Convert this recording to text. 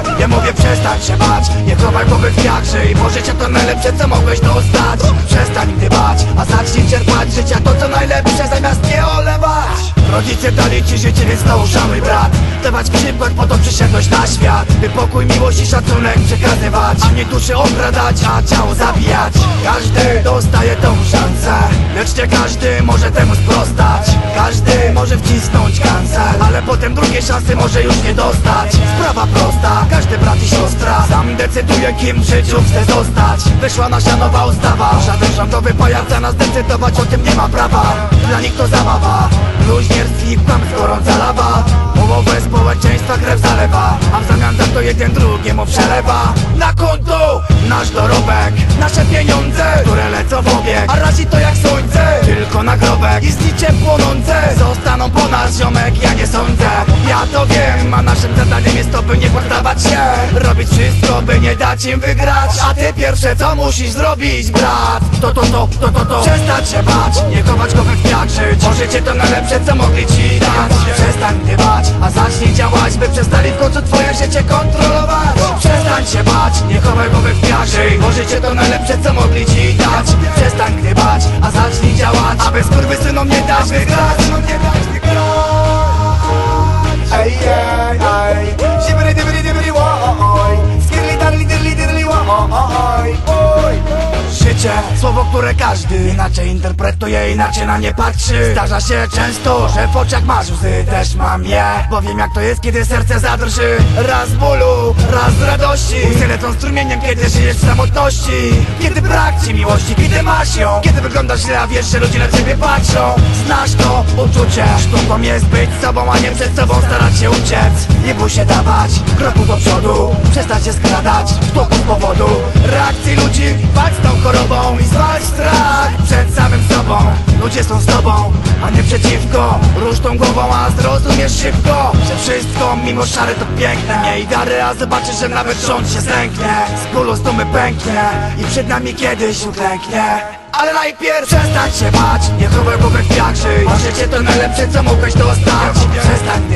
mówię, mówię przestań się bać. Nie chowaj głowy w wiatrze I może cię to najlepsze co mogłeś dostać Przestań gdybać, a zacznij czerpać życia. To co najlepsze zamiast nie olewać. Rodzice dali ci życie, więc uszanuj brat. Dawać przykład, po to przyszedłeś na świat. By pokój, miłość i szacunek przekazywać. A nie duszy okradać, a ciało zabijać. Każdy dostaje tą szansę Lecz nie każdy może temu sprostać Ale potem drugiej szansy może już nie dostać. Sprawa prosta, każdy brat i siostra. Sam decyduje kim w życiu chce zostać. Wyszła nasza nowa ustawa. Żaden rządowy pajac za nas decydować o tym nie ma prawa. Dla nich to zabawa. Bluźnierstw i kłamstw gorąca lawa. Połowę społeczeństwa krew zalewa. A w zamian za to jeden drugiemu przelewa. Na konto nasz dorobek. Nasze pieniądze, które lecą w obieg. A razi to jak słońce, tylko nagrobek. I znicze płonące Zostaną po nas ziomek, ja nie sądzę. Ja to wiem, a naszym zadaniem jest to by nie poddawać się. Robić wszystko, by nie dać im wygrać. A ty pierwsze co musisz zrobić, brat? To, to, to, to, to, to. Przestać się bać, nie chować go we kwiat żyć. Może cię to najlepsze co mogli ci dać. Przestań gdybać, a zacznij działać By przestali w końcu twoje życie kontrolować. Przestań się bać, nie chowaj głowy w piarzy Może cię to najlepsze co mogli ci dać. Przestań gdybać, a zacznij działać Aby skurwysynom nie dać wygrać Życie, słowo, które każdy inaczej interpretuje, inaczej na nie patrzy. Zdarza się często, że w oczach masz łzy, też mam je. Bo wiem jak to jest, kiedy serce zadrży. Raz bólu, raz radości. Łzy lecą strumieniem, kiedy żyjesz w samotności. Kiedy brak ci miłości, kiedy masz ją. Kiedy wyglądasz źle, a wiesz, że ludzie na ciebie patrzą. Znasz to uczucie, sztuką jest być sobą, a nie przed sobą starać się uciec. Nie bój się dawać kroku do przodu. Przestać się skradać w z powodu Reakcji ludzi, walcz tą chorobą I zwalcz strach przed samym sobą. Ludzie są z tobą, a nie przeciwko. Rusz tą głową, a zrozumiesz szybko Że wszystko mimo szary to piękne. Miej dary, a zobaczysz, że nawet rząd się zlęknie Z bólu z dumy pęknie I przed nami kiedyś uklęknie. Ale najpierw przestań się bać Nie chowaj głowy w piach żyj. Może cię to najlepsze co mogłeś dostać. Przestań